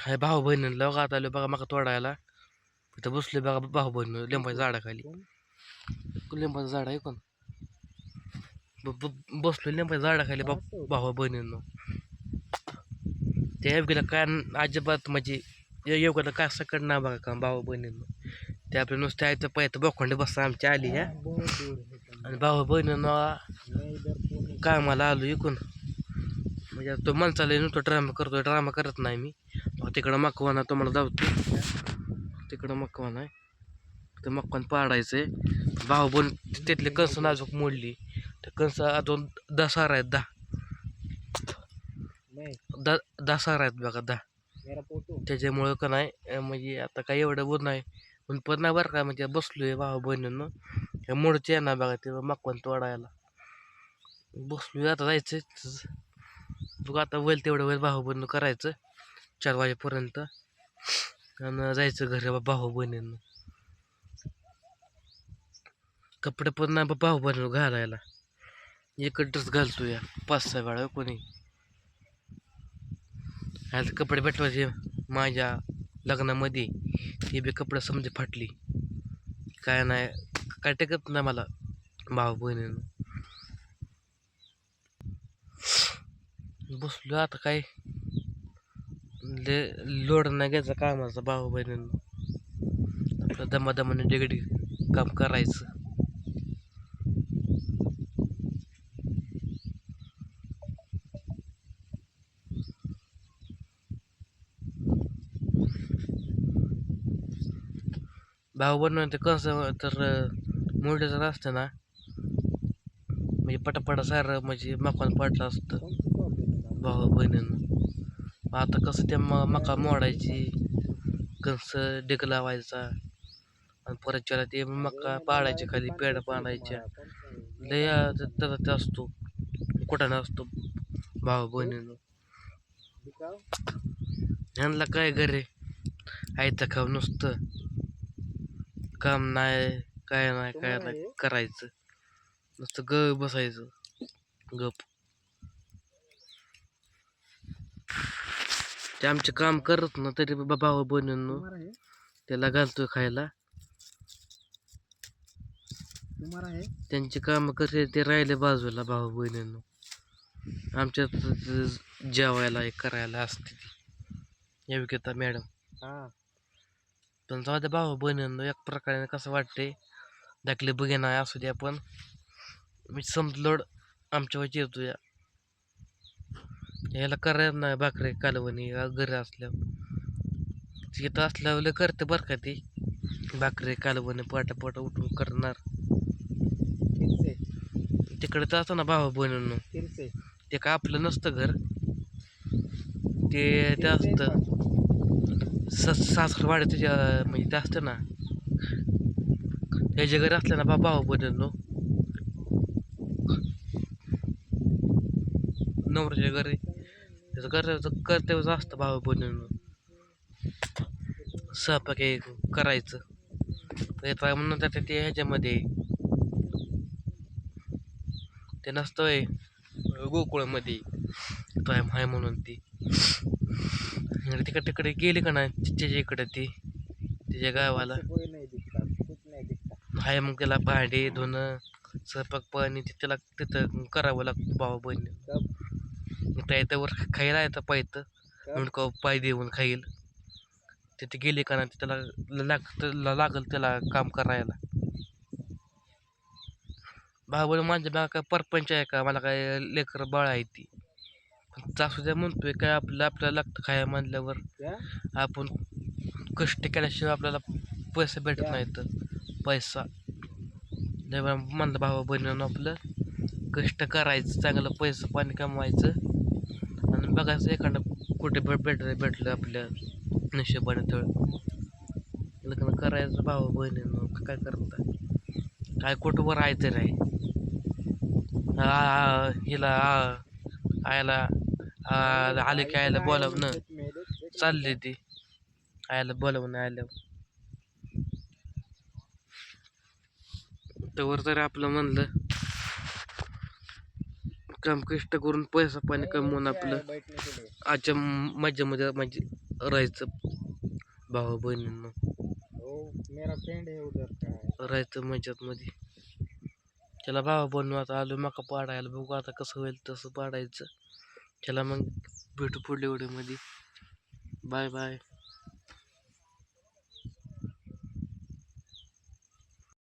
हाय भाऊ बहिणी लोक आता आलो बघा मका तोडायला. इथं बसले बघा भाऊ बहीण लिंबाच्या झाडाखाली. लिंबाचं झाड आहे कोण? बसलो लिंबाच्या झाडाखाली बा भाऊ बहिणींनो. त्या योगीला काय न- अजिबात म्हणजे योगाला काय सकट ना बघा का भाऊ बहिणींनो. ते आपल्या नुसते आयचं पाहिजे बोखंडे बसता आमची आली ह्या आणि भाऊ बहिणींनो कामाला आलो इकून. म्हणजे तो माणसाला नुसतं ड्रामा करतोय ड्रामा करत नाही मी. तिकडं मकवाना तुम्हाला धावतो तिकडं मकवाना आहे. ते मकवान पाडायचंय. भाऊ बन तिथले कंस नाजूक मोडली. तर कंस अजून दहा सार आहेत दहा दहा दहा सार आहेत बघा दहा त्याच्यामुळं का नाही म्हणजे आता काय एवढं ऊन नाही. ऊन पण नाही बरं का म्हणजे बसलोय भाऊ बहिणीनं. त्या मोडचे आहे ना बघा ते मकवान तोडायला. बसलोय आता जायचं बघ आता होईल तेवढं वेळ भाऊ करायचं. चार वाजेपर्यंत. आणि जायचं घरी बा- भाऊ बहिणींना कपडे पण नाही बा भाऊ बहिणी घालायला. एक ड्रेस घालतो या पाच सहा वेळा कोणी. आता कपडे भेटवायचे माझ्या लग्नामध्ये. ते बी कपडे समजे फाटली. काय नाही काय टेकत नाही मला भाऊ बहिणीनं बसलो आता काय? ले लोड नाही घ्यायचा कामाचं भाऊ बहिणींना आपलं दमादमाने डिगडी काम करायचं. भाऊ बनवून ते कसं हो? तर मुळे जर असतं ना म्हणजे पटापटा सारं म्हणजे मकान पडलं असतं. भाऊ बहिणीनं. आता कसं ते म मका मोडायची कंस डेग लावायचा आणि परत त्याला ते मका पाडायचे खाली पेड पाडायच्या. लय त्याचा ते असतो. कुठं असतो भाऊ बहिणीनं. ह्यांना काय घरे? आयचं खाऊ नुसतं. काम नाही काय नाही काय नाही करायचं. नुसतं ग बसायचं. गप. ते आमचे काम करत ना तरी भाऊ बहिणींनो त्याला घालतोय खायला. त्यांची कामं कसे ते राहिले बाजूला भाऊ बहिणींनो. आमच्यात ज- जेवायला हे करायला असते ती. योग्यता मॅडम. पण जाऊ दे भाऊ बहिणींनो एक प्रकारे कसं वाटते दाखले बघे नाही असू द्या पण मी समजलोड आमच्या वची येतो या याला करायला नाही भाकरी कालवणी घरी असल्यावर तिथं असल्यावर लय करते बरं का ती. भाकरी कालवणी पाटा पाटा उठून करणार. तिकडे तर असतं ना भाऊ बहिणींनो. ते काय आपलं नसतं घर. ते ते असतं. स सासरवाडी तुझ्या म्हणजे ते असतं ना. त्याच्या घरी असलं ना बा भाऊ बहिणींनो. नवऱ्याच्या घरी. त्याचं करायचं कर्तव्यच असतं भाऊ बहिणींनो स्वयंपाक हे करायचं. येतं म्हणून तर ते ह्याच्यामध्ये. ते नसतंय गोकुळामध्ये. टाईम आहे म्हणून ती. आणि तिकडे तिकडे गेली का नाही? तिच्या इकडे ती. तिच्या गावाला. आहे मग त्याला भांडे धुणं स्वयंपाक पाणी ते त्याला तिथं करावं लागतं भाऊ बहिणी त्या त्यावर खायला येतं पाहिजे म्हणून का पाय देऊन खाईल. तिथे गेली का नाही त्याला लागतं लागल त्याला काम करायला. भाऊ माझ्या बा काय परपंच आहे का? मला काय लेकर बाळ आहे ती. सासू द्या म्हणतोय काय आपलं आपल्याला लागतं खाया म्हणल्यावर आपण कष्ट केल्याशिवाय आपल्याला पैसे भेटत नाहीत. पैसा. म्हणलं भावा बहिणीनं आपलं कष्ट करायचं चांगलं पैसे पाणी कमवायचं आणि बघायचं एखादं कुठे भेट भेटलं भेटलं आपल्या नशिबाने तळ लग्न करायचं भावा बहिणीनं काय करता काय कुठं राहायचं आहे तरी हिला आयला आले की आयला बोलावणं. चालली ती. आयला बोलावणं आल्यावर तर तरी आपलं म्हणलं काम कष्ट करून पैसा पाणी कमवून आपलं आजच्या मज्जामध्ये म्हणजे राहायचं भाऊ बहिणींना. हो मेरा फ्रेंड उधर का? राहायचं मजात मध्ये त्याला भावा बनवू आता आलो मका पाडायला. बघू आता कसं होईल तसं पाडायचं. त्याला मग भेटू पुढल्या व्हिडिओमध्ये. Bye bye.